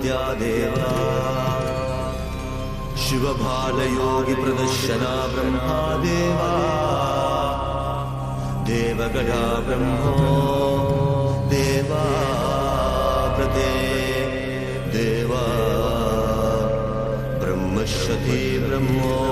विद्यादेवा ब्रह्मा देवा देवगणा ब्रह्मो देवा प्रदे देवा ब्रह्मशती ब्रह्मो।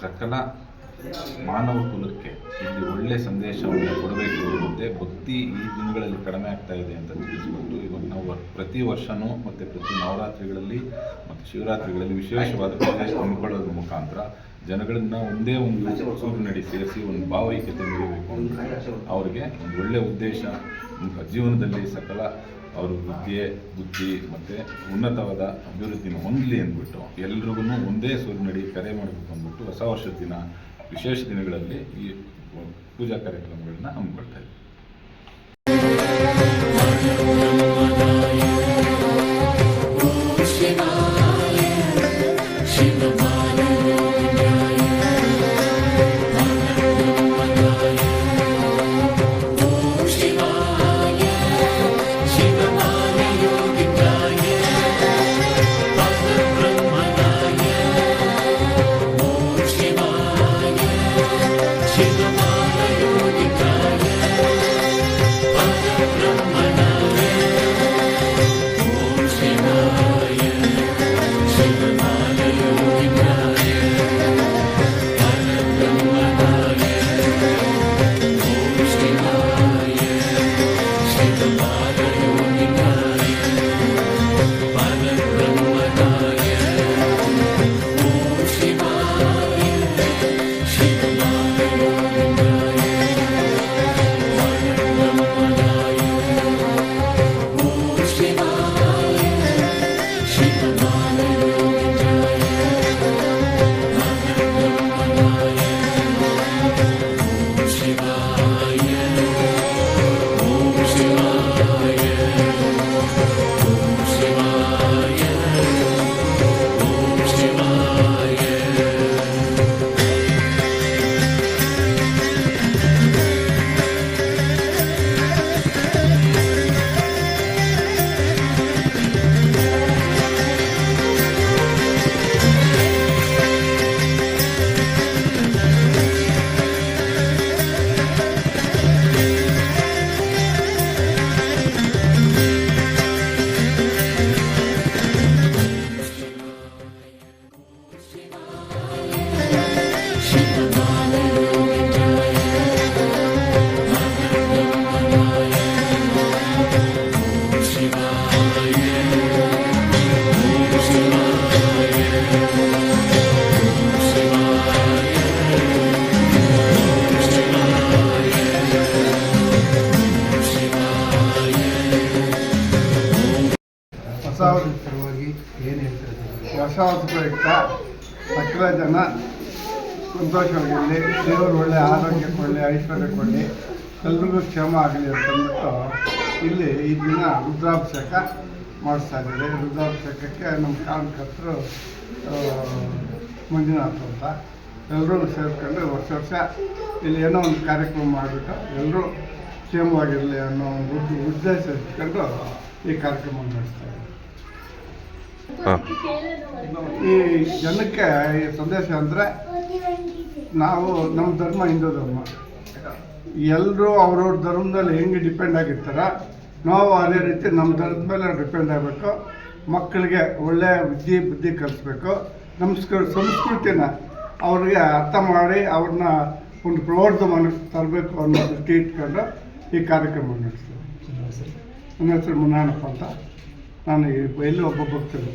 ಸಕಲ ಮಾನವ ಕುಲಕ್ಕೆ ಇಲ್ಲಿ ಒಳ್ಳೆ ಸಂದೇಶವನ್ನು ಕೊಡಬೇಕು ಮತ್ತು ಭಕ್ತಿ ಈ ದಿನಗಳಲ್ಲಿ ಕಡಿಮೆ ಆಗ್ತಾ ಇದೆ ಅಂತ ತಿಳಿಸ್ಕೊಂಡು ಇವಾಗ ನಾವು ಪ್ರತಿ ವರ್ಷವೂ ಮತ್ತು ಪ್ರತಿ ನವರಾತ್ರಿಗಳಲ್ಲಿ ಮತ್ತು ಶಿವರಾತ್ರಿಗಳಲ್ಲಿ ವಿಶೇಷವಾದ ಪ್ರದೇಶ ಹಮ್ಮಿಕೊಳ್ಳೋದ್ರ ಮುಖಾಂತರ ಜನಗಳನ್ನ ಒಂದೇ ಒಂದು ಸೂರಿನಡಿ ಸೇರಿಸಿ ಒಂದು ಭಾವೈಕ್ಯತೆ ನೀಡಬೇಕು ಅಂತ ಅವ್ರಿಗೆ ಒಂದು ಒಳ್ಳೆಯ ಉದ್ದೇಶ ಜೀವನದಲ್ಲಿ ಸಕಲ ಅವರು ವಿದ್ಯೆ ಬುದ್ಧಿ ಮತ್ತು ಉನ್ನತವಾದ ಅಭಿವೃದ್ಧಿನ ಹೊಂದಲಿ ಅಂದ್ಬಿಟ್ಟು ಎಲ್ರಿಗೂ ಒಂದೇ ಸೂರಿನಡಿ ಕರೆ ಮಾಡಬೇಕು ಅಂದ್ಬಿಟ್ಟು ಹೊಸ ವರ್ಷದ ದಿನ, ವಿಶೇಷ ದಿನಗಳಲ್ಲಿ ಈ ಪೂಜಾ ಕಾರ್ಯಕ್ರಮಗಳನ್ನ ಹಮ್ಮಿಕೊಳ್ತಾ ಇದ್ದೀವಿ ವಿಶೇಷವಾಗಿ ಏನು ಹೇಳ್ತಾರೆ ಹೊಸ ವರ್ಷ ಪ್ರಯುಕ್ತ ಸಕಲ ಜನ ಸಂತೋಷವಾಗಿರಲಿ ದೇವರು ಒಳ್ಳೆ ಆರೋಗ್ಯ ಕೊಡಲಿ ಐಶ್ವರ್ಯ ಕೊಡಲಿ ಎಲ್ರಿಗೂ ಕ್ಷೇಮ ಆಗಲಿ ಅಂತಂದ್ಬಿಟ್ಟು ಇಲ್ಲಿ ಈ ದಿನ ರುದ್ರಾಭಿಷೇಕ ಮಾಡಿಸ್ತಾ ಇದ್ದಾರೆ. ರುದ್ರಾಭಿಷೇಕಕ್ಕೆ ನಮ್ಮ ಕಾರ್ಮಿಕರು ಮಂಜುನಾಥ ಅಂತ ಎಲ್ಲರೂ ಸೇರ್ಕೊಂಡು ವರ್ಷ ವರ್ಷ ಇಲ್ಲಿ ಏನೋ ಒಂದು ಕಾರ್ಯಕ್ರಮ ಮಾಡಿಬಿಟ್ಟು ಎಲ್ಲರೂ ಕ್ಷೇಮವಾಗಿರಲಿ ಅನ್ನೋ ಒಂದು ಉದ್ದ- ಉದ್ದೇಶ ಇಟ್ಕೊಂಡು ಈ ಕಾರ್ಯಕ್ರಮ ನಡೆಸ್ತಾ ಇದ್ದೀವಿ ಈ ಜನಕ್ಕೆ ಈ ಸಂದೇಶ ಅಂದರೆ ನಾವು ನಮ್ಮ ಧರ್ಮ, ಹಿಂದೂ ಧರ್ಮ. ಎಲ್ಲರೂ ಅವ್ರವ್ರ ಧರ್ಮದಲ್ಲಿ ಹೆಂಗೆ ಡಿಪೆಂಡ್ ಆಗಿರ್ತಾರ, ನಾವು ಅದೇ ರೀತಿ ನಮ್ಮ ಧರ್ಮದ ಮೇಲೆ ಡಿಪೆಂಡ್ ಆಗಬೇಕು. ಮಕ್ಕಳಿಗೆ ಒಳ್ಳೆಯ ವಿದ್ಯೆ, ಬುದ್ಧಿ ಕಲಿಸ್ಬೇಕು. ನಮಸ್ಕಾರ ಸಂಸ್ಕೃತಿನ ಅವ್ರಿಗೆ ಅರ್ಥ ಮಾಡಿ ಅವ್ರನ್ನ ಒಂದು ಪ್ರವರ್ಧಮಾನಕ್ಕೆ ತರಬೇಕು ಅನ್ನೋ ದೃಷ್ಟಿ ಇಟ್ಕೊಂಡು ಈ ಕಾರ್ಯಕ್ರಮ ನಡೆಸ್ತೀವಿ. ನನ್ನ ಹೆಸರು ಮುನ್ನಾಣಪ್ಪ ಅಂತ. ನಾನು ಎಲ್ಲಿ ಒಬ್ಬ ಭಕ್ತರು